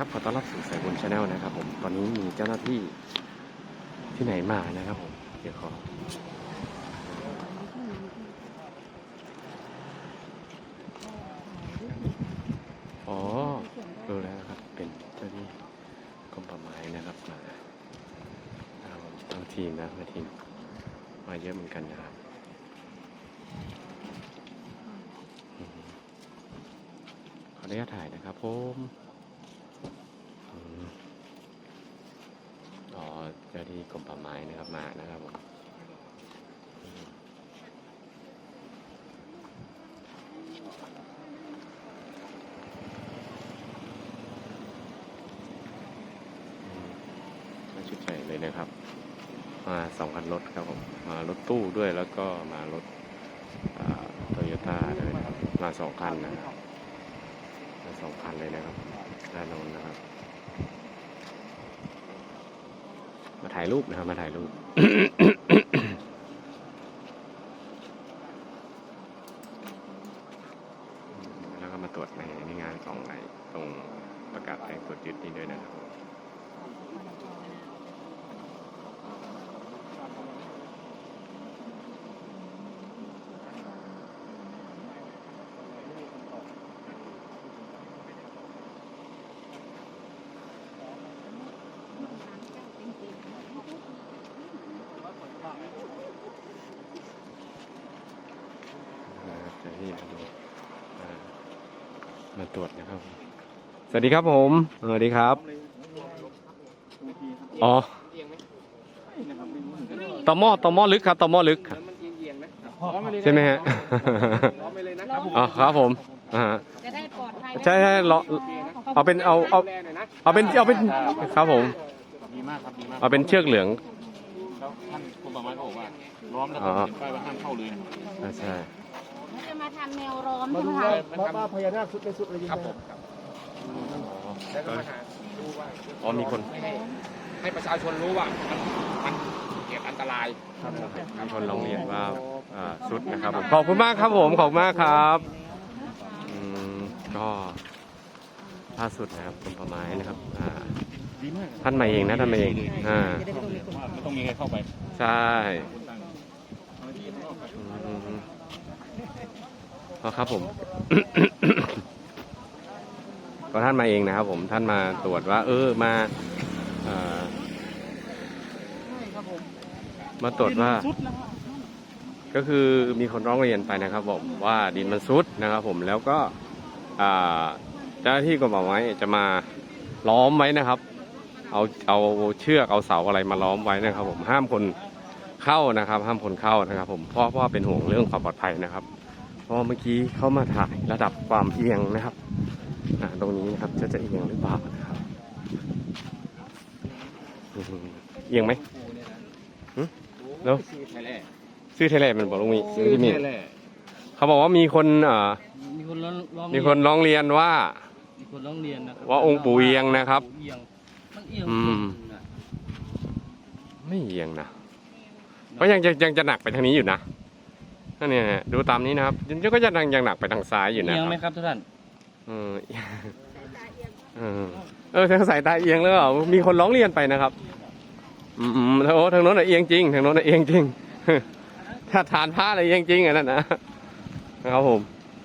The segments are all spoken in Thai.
ครับขอต้อนรับสู่สายบุญชาแนลนะครับผมตอนนี้มีเจ้าหน้าที่ที่ไหนมานะครับผมเดี๋ยวขออ๋อรู้แล้วนะครับ เป็นเจ้าหน้าที่กรมป่าไม้นะครับมาทั้งทีมนะมาทีมมาเยอะเหมือนกันนะครับขออนุญาตถ่ายนะครับผมอืมอ๋อ เจ้าที่กรมป่าไม้นะครับมานะครับผมอืมอืมมาชุดใหญ่เลยนะครับ มาสองคันรถครับผม มารถตู้ด้วยแล้วก็มารถโตโยต้าด้วยนะครับ มาสองคันนะครับมาสองคันเลยนะครับด้านโน้นนะครับ มาถ่ายรูปนะครับ มาถ่ายรูป แล้วก็มาตรวจในงานของไอตรงประกาศแรงตรวจยึดนี่ ด้วยนะครับนะครับเจ้าหน้าที่มาดูอ่ามาตรวจนะครับ สวัสดีครับผม สวัสดีครับ อ๋อตอหม้อตอหม้อลึกครับตอหม้อลึกครับใช่ไหมฮะอ๋อครับผมอ่าจะได้ปลอดภัยใช่ใช่รอเอาเป็นเอาเอาเอาเป็นเอาเป็นครับผมดีมากครับดีมากเอาเป็นเชือกเหลืองแล้ว ท่านคุณประมาณก็บอกว่าล้อมแล้วอ๋ก็อเขียนป้ายว่าห้ามเข้าเลยนะอ่าใช่เขาจะมาทำแนวล้อมมาใช่ไหดูมว่าคะว่าว่าพญานาคสุดในสุดอะไรยังไงครับผมครับแล้วก็มาหาดูว่าอ๋อมีคนไม่ให้ให้ประชาชนรู้ว่ามันมันเกิดอันตรายมีคนร้องเรียนว่าอ่าสุดนะครับผมขอบคุณมากครับผมขอบคุณมากครับอืมก็ล่าสุดนะครับกรมป่าไม้นะครับอ่า ดีมากท่านมาเองนะท่านมาเองอ่าไม่ต้องมีใครเข้าไปใช่คนต่างเอาไว้ที่ข้างนอกครับอืมอ๋อครับผม ก็ท่านมาเองนะครับผมท่านมาตรวจว่า เออมาอ่ามาตรวจว่าก็คือมีคนร้องเรียนไปนะครับผมว่าดินมันซุดนะครับผมแล้วก็อ่าเจ้าหน้าที่กรมป่าไม้จะมาล้อมไว้นะครับ เอาเอาเชือกเอาเสาอะไรมาล้อมไว้นะครับ ผมห้ามคนเข้านะครับ ห้ามคนเข้านะครับ ผมเพราะเพราะว่าเป็นห่วงเรื่องความปลอดภัยนะครับ เพราะว่าเมื่อกี้เข้ามาถ่ายระดับความเอียงนะครับอ่าตรงนี้นะครับจะจะเอียงหรือเปล่านะครับอืมเอียงไหมหึแล้วไทยแลนด์ชื่อเทเลมันบอกลุงมีชื่อที่มีไทยแลนด์เขาบอกว่ามีคนอ่ามีคนร้องร้องมีคนร้องเรียนว่ามีคนร้องเรียนนะครับว่าองค์ปู่เอียงนะครับปู่เอียง มันเอียงอืมจริงๆนะไม่เอียงนะก็ยังจะยังจะหนักไปทางนี้อยู่นะนั่นเนี่ยดูตามนี้นะครับยังก็จะยังยังหนักไปทางซ้ายอยู่นะเอียงคไหมรับครับทุกท่านเออเออเออทางสายตาเอียงแล้วเหรอมีคนร้องเรียนไปนะครับ อืมอืมโอ้ทางโน้นน่ะเอียงจริงทางโน้นน่ะเอียงจริง ถ้าทานผ้าอะไรเอียงจริงอันนั้นนะนะครับผม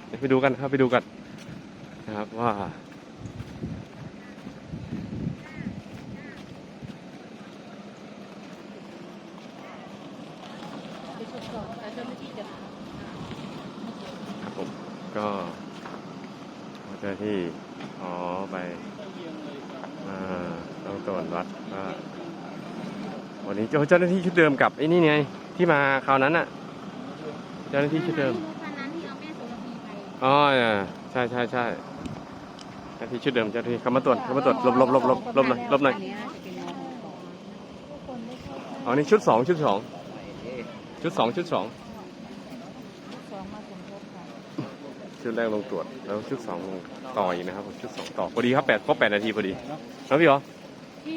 เดี๋ยวไปดูกันครับไปดูกันนะครับว่า ครับผมก็เจ้าหน้า ที่ อ๋อ ไปอ่าต้องตรวจวัดว่าวันนี้เจ้าเจ้าหน้าที่ชุดเดิมกับไอ้นี่ไง ที่มาคราวนั้นน่ะเจ้าหน้าที่ชุดเดิมคันนั้นที่เอาแม่โสระพีไปอ๋อใช่ใช่ใช่เจ้าหน้าที่ชุดเดิมเจ้าหน้าที่เขามาตรวจเขามาตรวจลบลบลบลบลบหน่อยลบหน่อยอ๋อนี่ชุดสองชุดสองชุดสองชุดสอง ชุดแรกลงตรวจแล้วชุดสองลงต่ออีกนะครับชุดสองต่อพอดีครับแปดครบแปดนาทีพอดีแล้วพี่เหรอ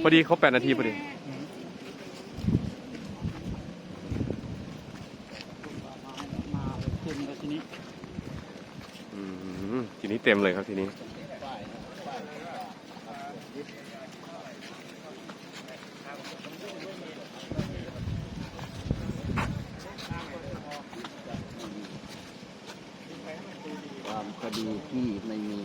พอดีครบแปดนาทีพอดีมาคุมแล้วทีนี้อืมทีนี้เต็มเลยครับทีนี้ ที่ไม่มี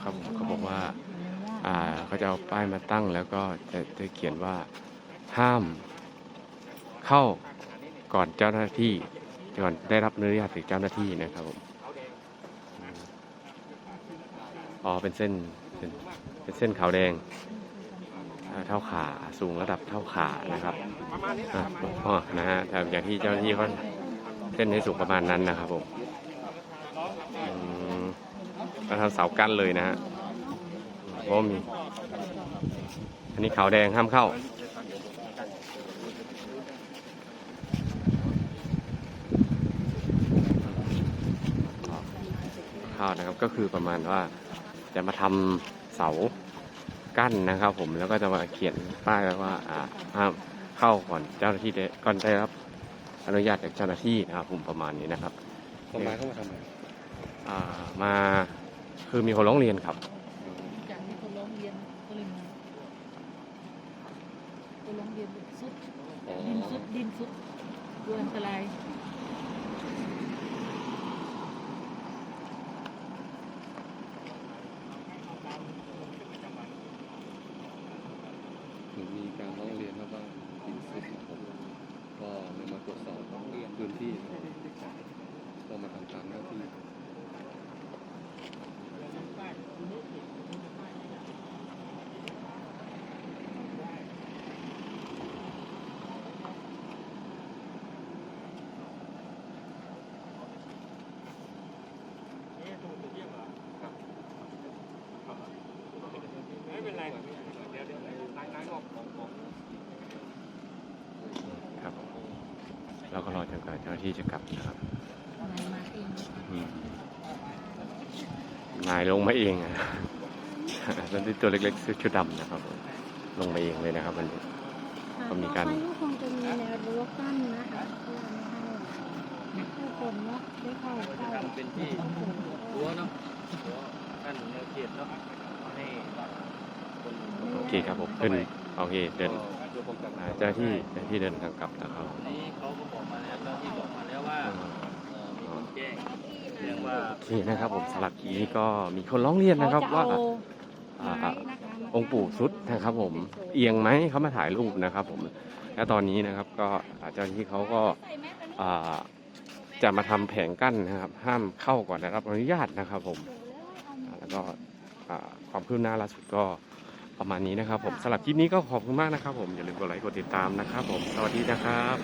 เขาบผมเขาบอกว่าอ่าเขาจะเอาป้ายมาตั้งแล้วก็จะจะเขียนว่า ห้าม เข้าก่อนเจ้าหน้าที่ก่อนได้รับอนุญาตจากเจ้าหน้าที่นะครับผมอ๋อเป็นเส้นเป็นเป็นเส้นขาวแดงเท่าขาสูงระดับเท่าขานะครับประมาณนี้นะอะประมาณนี้อ๋อนะฮะแต่อย่างที่เจ้าหน้าที่เขาเส้นให้สูงประมาณนั้นนะครับผมอืมแล้วทำเสากั้นเลยนะฮะเพราะว่ามี อันนี้ขาวแดงห้ามเข้า ข้านะครับ ก็คือประมาณว่าจะมาทำเสากั้นนะครับ ผมแล้วก็จะมาเขียนป้ายไว้ว่าอ่าห้ามเข้าก่อนเจ้าหน้าที่ได้ก่อนได้รับอนุญาตจากเจ้าหน้าที่นะครับ ผมประมาณนี้นะครับทำไมเข้ามาทำไมอ่ามาคือมีคนร้องเรียนครับจากมีคนร้องเรียนก็เลยมาคนร้องเรียนสุดดินสุดดินสุดดูอันตราย ถึงมีการร้องเรียนมาบว่าดินซุดนะครับก็เลยมาตรวจสอบพื้นที่นะครับก็มาทำตามหน้าที่ ไม่เป็นไรเดี๋ยวเดี๋ยวไล่ไล่ออกของของ ครับ เราก็รอจนกว่าเจ้าหน้าที่จะกลับนะครับนายมาเองอืมนายลงมาเองอะนั่นที่ตัวเล็กๆชุดดำนะครับผมลงมาเองเลยนะครับวันนี้ก็มีการต่อไปก็คงจะมีแนวรั้วกั้นนะคะเพื่อไม่ให้ผู้คนเนาะได้เข้าใกล้กั้นเป็นที่รั้วเนาะรั้วกั้นแนวเขตเนาะให้คนโอเคครับผมขึ้นโอเคเดินก็ เพื่อป้องกันอ่าเจ้าหน้าที่เจ้าหน้าที่เดินทางกลับนะครับอันนี้เขาก็บอกมาแล้วเจ้าที่บอกมาแล้วว่าเอ่อมีคนแจ้งเรื่องว่าโอเคนะครับ ผมสำหรับทีนี้ก็มีคนร้องเรียนนะครับว่าอ่าองค์ปู่สุดนะครับ ผมเอียงไหมเขามาถ่ายรูปนะครับ ผมและตอนนี้นะครับก็เจ้าหน้าที่เขาก็อ่าจะมาทำแผงกั้นนะครับ ห้ามเข้าก่อนได้รับอนุญาตนะครับ ผมอ่าแล้วก็อ่าความคืบหน้าล่าสุดก็ ประมาณนี้นะครับผมสำหรับคลิปนี้ก็ขอบคุณมากนะครับผมอย่าลืมกดไลค์กดติดตามนะครับผมสวัสดีนะครับ